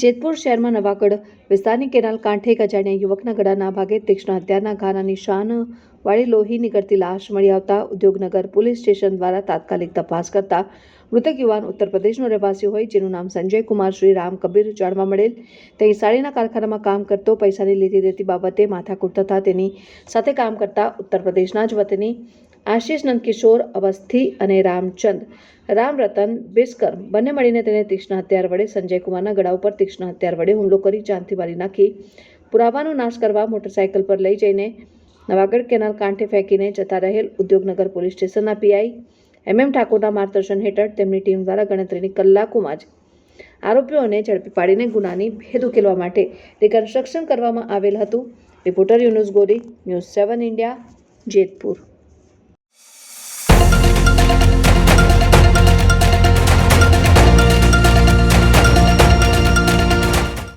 જેતપુર શહેરમાં નવાગઢ વિસ્તારની કેનાલ કાંઠે એક અજાણ્યા યુવકના ગળાના ભાગે તીક્ષ્ણ હત્યાના ઘાના નિશાન વાળી લોહી નીકળતી લાશ મળી આવતા ઉદ્યોગનગર પોલીસ સ્ટેશન દ્વારા તાત્કાલિક તપાસ કરતા મૃતક યુવાન ઉત્તર પ્રદેશનો રહેવાસી હોય જેનું નામ સંજય કુમાર, શ્રી રામ કબીર જાણવા મળેલ. તે સાડીના કારખાનામાં કામ કરતો પૈસાની લીધી દેતી બાબતે માથાકૂટ થતા તેની સાથે કામ કરતા ઉત્તર પ્રદેશના જ વતની આશીષ નંદકિશોર, અવસ્થી અને રામચંદ. રામરતન, બેસ્કર. બંને મળીને તેને તીક્ષ્ણ હથિયાર વડે સંજય કુમારના ગળા ઉપર તીક્ષ્ણ હથિયાર વડે હુમલો કરી જાનથી મારી નાખી. પુરાવાનો નાશ કરવા મોટરસાયકલ પર લઈ જઈને નવાગઢ કેનાલ કાંઠે ફેંકીને જતા રહેલ ઉદ્યોગનગર પોલીસ સ્ટેશનના પીઆઈ એમ એમ ઠાકોરના માર્ગદર્શન હેઠળ તેમની ટીમ દ્વારા ગણતરીની કલાકોમાં જ આરોપીઓને ઝડપી પાડીને ગુનાની ભેદ ઉકેલવા માટે રિકન્સ્ટ્રક્શન કરવામાં આવેલ હતું. રિપોર્ટર યુનુસ ગોરી, ન્યૂઝ સેવન ઇન્ડિયા, જેતપુર.